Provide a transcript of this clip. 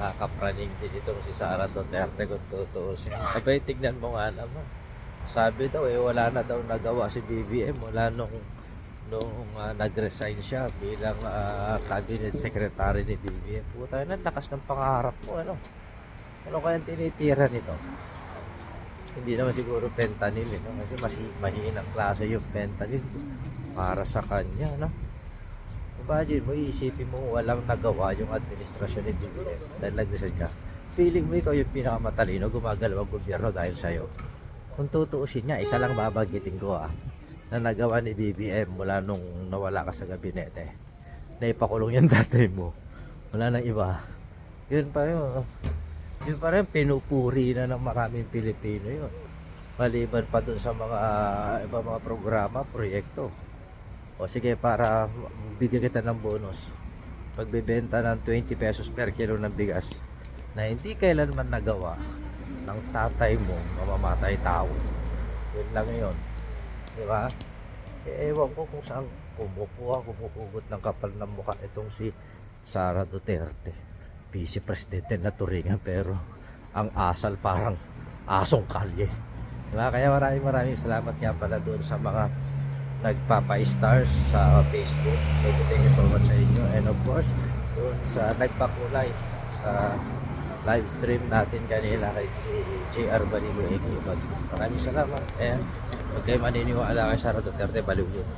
nakakapraning din itong si Sara Duterte kung tutuusin. Abay, tignan mo nga naman. Sabi daw eh, wala na daw nagawa si BBM mula nung nung ah, nag-resign siya bilang ah, cabinet secretary ni BBM. Puta, na lakas ng pangarap mo, ano? Ano kayang tinitira nito? Hindi naman siguro fentanyl, eh, no? Kasi mas mahinang klase yung fentanyl para sa kanya, no? Imagine mo, iisipin mo walang nagawa yung administrasyon ni BBM dahil nag-resign ka. Feeling mo ikaw yung pinakamatalino, gumagalaw ang gobyerno dahil sa'yo. Kung tutuusin niya, isa lang babanggitin ko ah, na nagawa ni BBM mula nung nawala ka sa gabinete. Na ipakulong yung tatay mo. Wala nang iba. Yun pa yun. Yun pa rin, pinupuri na ng maraming Pilipino yun. Maliban pa dun sa mga iba mga programa, proyekto. O sige, para bigyan kita ng bonus. Pagbebenta ng 20 pesos per kilo ng bigas na hindi kailanman nagawa ng tatay mo mamamatay tao. Yun lang yun. Di ba? Eh, ewan ko kung saan kumukuha, kumukugot ng kapal ng mukha itong si Sara Duterte. Vice Presidente na turingan pero ang asal parang asong kalye. Diba? Kaya maraming maraming salamat nga pala doon sa mga nagpapa-stars sa Facebook. Thank you, thank you so much sa inyo. And of course, doon sa nagpakulay sa live stream natin kanila kay JR Baligo Eki. Maraming salamat. And huwag kayo maniniwala kay Sara Duterte, baliw yun.